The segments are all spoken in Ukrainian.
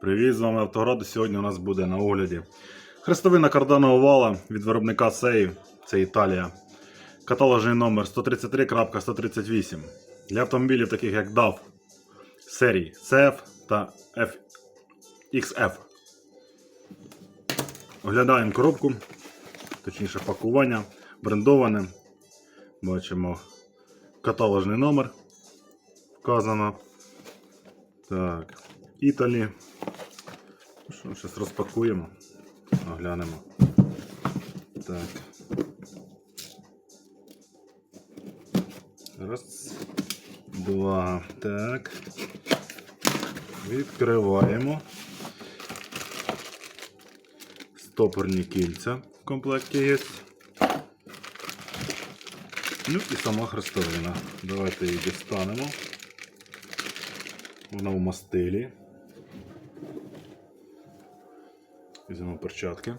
Привіт, з вами Автоград. Сьогодні у нас буде на огляді хрестовина карданого вала від виробника Сей, це Італія. Каталожний номер 133.138 для автомобілів, таких як DAF серій CF та XF. Оглядаємо коробку, точніше пакування, брендоване. Бачимо каталожний номер. Вказано. Так, Італі. Що, зараз розпакуємо, оглянемо. Так. Раз, два. Так. Відкриваємо. Стопорні кільця в комплекті є. Ну і сама хрестовина. Давайте її дістанемо. Вона в мастилі. Візьмемо перчатки.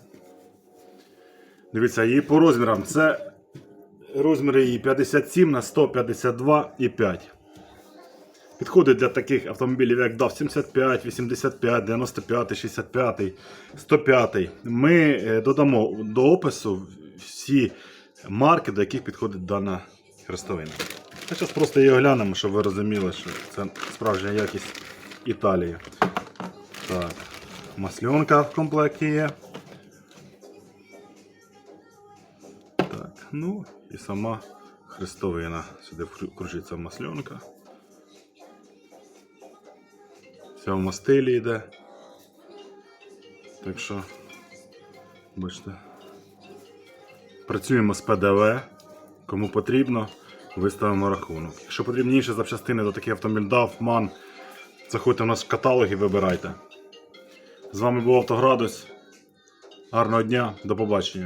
Дивіться, її по розмірам. Це розміри її 57 на 152 і 5. Підходить для таких автомобілів, як DAF 75, 85, 95, 65, 105. Ми е, додамо до опису всі марки, до яких підходить дана хрестовина. Зараз просто її оглянемо, щоб ви розуміли, що це справжня якість Італії. Так, масльонка в комплекті є. Так, ну і сама хрестовина. Сюди вкру- кручиться масльонка. Вся в мастилі йде. Так що, бачите, працюємо з ПДВ. Кому потрібно, виставимо рахунок. Якщо потрібні інші запчастини до таких автомобіль DAF, заходьте в наш каталог і вибирайте. З вами був Автоградус. Гарного дня, до побачення.